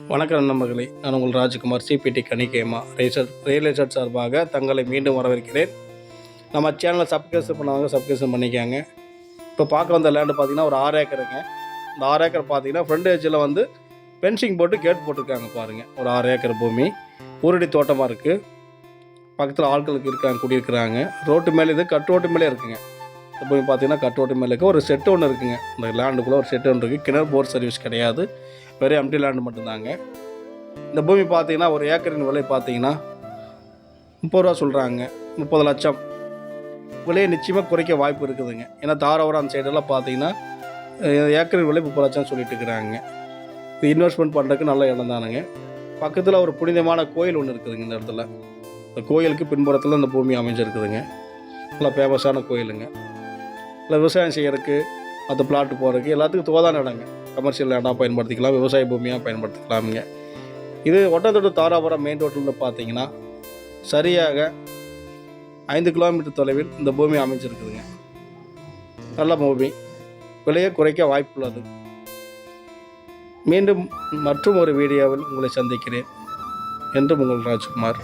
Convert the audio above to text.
வணக்கம் நண்பர்களே நான் உங்கள் ராஜ்குமார் சிபிடி கணிகேமா ரேசர் ரியல் எஸ்டேட் சார்பாக தங்களை மீண்டும் வரவேற்கிறேன். நம்ம சேனலை சப்ஸ்கிரிப்ஷன் பண்ணவங்க சப்ஸ்கிரிப்ஷன் பண்ணிக்காங்க. இப்போ பார்க்க வந்த லேண்டு பார்த்தீங்கன்னா ஒரு ஆறு ஏக்கருங்க. இந்த ஆறு ஏக்கர் பார்த்தீங்கன்னா ஃப்ரண்ட் ஏஜில் வந்து பென்சிங் போட்டு கேட் போட்டிருக்காங்க பாருங்கள் ஒரு ஆறு ஏக்கர் பூமி. ஊரடி தோட்டமாக இருக்குது பக்கத்தில் ஆட்களுக்கு இருக்காங்க குடியிருக்கிறாங்க. ரோட்டு மேலே இது கட்டு ரோட்டு மேலே இருக்குங்க. இந்த பார்த்தீங்கன்னா கட்டோட்டு மேலே ஒரு செட்டு ஒன்று இருக்குங்க. இந்த லேண்டுக்குள்ளே ஒரு செட்டு ஒன்று இருக்குது கிணறு போர் சர்வீஸ் கிடையாது. வெறும் எம்டி லேண்டு மட்டும்தாங்க. இந்த பூமி பார்த்தீங்கன்னா ஒரு ஏக்கரின் விலை பார்த்தீங்கன்னா முப்பது ரூபா சொல்கிறாங்க முப்பது லட்சம். விலையை நிச்சயமாக குறைக்க வாய்ப்பு இருக்குதுங்க. ஏன்னா தாராவரம் அந்த சைடெல்லாம் பார்த்தீங்கன்னா ஏக்கரின் விலை முப்பது லட்சம் சொல்லிட்டு இருக்கிறாங்க. இது இன்வெஸ்ட்மெண்ட் பண்ணுறதுக்கு நல்ல இடம் தானுங்க. பக்கத்தில் ஒரு புனிதமான கோயில் ஒன்று இருக்குதுங்க இந்த இடத்துல. இந்த கோயிலுக்கு பின்புறத்தில் இந்த பூமி அமைஞ்சிருக்குதுங்க. நல்லா ஃபேமஸான கோயிலுங்க. இல்லை விவசாயம் செய்கிறதுக்கு மற்ற பிளாட்டு போகிறதுக்கு எல்லாத்துக்கும் தோதான இடங்க. கமர்ஷியல் இடம் பயன்படுத்திக்கலாம் விவசாய பூமியாக பயன்படுத்திக்கலாமுங்க. இது ஒட்டத்தொட்டு தாராபுரம் மெயின் ரோட்டில் பார்த்தீங்கன்னா சரியாக ஐந்து கிலோமீட்டர் தொலைவில் இந்த பூமி அமைஞ்சிருக்குதுங்க. நல்ல பூமி. விலையை குறைக்க வாய்ப்புள்ளது மீண்டும் மற்றும் ஒரு வீடியோவில் உங்களை சந்திக்கிறேன். என்று உங்கள் ராஜ்குமார்.